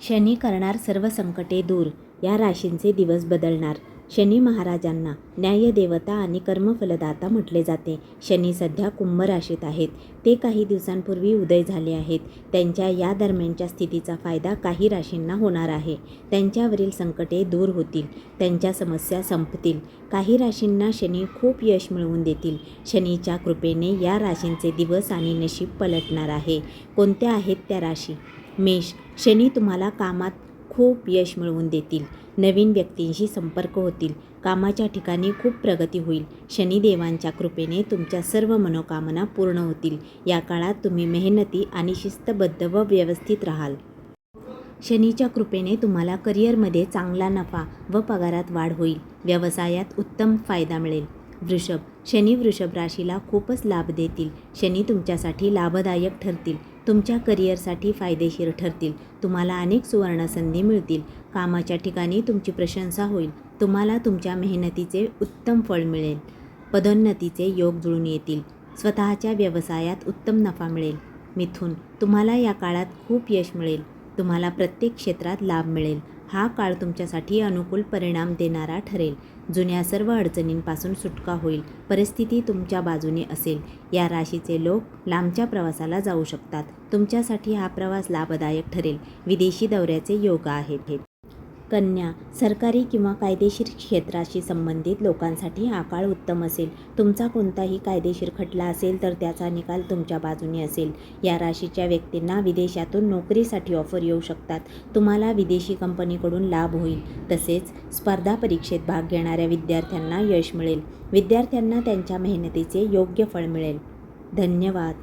शनी करणार सर्व संकटे दूर. या राशींचे दिवस बदलणार. शनी महाराजांना न्यायदेवता आणि कर्मफलदाता म्हटले जाते. शनी सध्या कुंभ राशीत आहेत. ते काही दिवसांपूर्वी उदय झाले आहेत. त्यांच्या या दरम्यानच्या स्थितीचा फायदा काही राशींना होणार आहे. त्यांच्यावरील संकटे दूर होतील. त्यांच्या समस्या संपतील. काही राशींना शनी खूप यश मिळवून देतील. शनीच्या कृपेने या राशींचे दिवस आणि नशीब पलटणार आहे. कोणत्या आहेत त्या राशी? मेष शनी तुम्हाला कामात खूप यश मिळवून देतील. नवीन व्यक्तींशी संपर्क होतील. कामाच्या ठिकाणी खूप प्रगती होईल. शनिदेवांच्या कृपेने तुमच्या सर्व मनोकामना पूर्ण होतील. या काळात तुम्ही मेहनती आणि शिस्तबद्ध व व्यवस्थित राहाल. शनीच्या कृपेने तुम्हाला करिअरमध्ये चांगला नफा व पगारात वाढ होईल. व्यवसायात उत्तम फायदा मिळेल. वृषभ शनी वृषभ राशीला खूपच लाभ देतील. शनी तुमच्यासाठी लाभदायक ठरतील. तुमच्या करिअरसाठी फायदेशीर ठरतील. तुम्हाला अनेक सुवर्णसंधी मिळतील. कामाच्या ठिकाणी तुमची प्रशंसा होईल. तुम्हाला तुमच्या मेहनतीचे उत्तम फळ मिळेल. पदोन्नतीचे योग जुळून येतील. स्वतःच्या व्यवसायात उत्तम नफा मिळेल. मिथून तुम्हाला या काळात खूप यश मिळेल. तुम्हाला प्रत्येक क्षेत्रात लाभ मिळेल. हा काळ तुमच्यासाठी अनुकूल परिणाम देणारा ठरेल. जुन्या सर्व अडचणींपासून सुटका होईल. परिस्थिती तुमच्या बाजूने असेल. या राशीचे लोक लांबच्या प्रवासाला जाऊ शकतात. तुमच्यासाठी हा प्रवास लाभदायक ठरेल. विदेशी दौऱ्याचे योग आहेत. कन्या सरकारी किंवा कायदेशीर क्षेत्राशी संबंधित लोकांसाठी हा काळ उत्तम असेल. तुमचा कोणताही कायदेशीर खटला असेल तर त्याचा निकाल तुमच्या बाजूने असेल. या राशीच्या व्यक्तींना विदेशातून नोकरीसाठी ऑफर येऊ शकतात. तुम्हाला विदेशी कंपनीकडून लाभ होईल. तसेच स्पर्धा परीक्षेत भाग घेणाऱ्या विद्यार्थ्यांना यश मिळेल. विद्यार्थ्यांना त्यांच्या मेहनतीचे योग्य फळ मिळेल. धन्यवाद.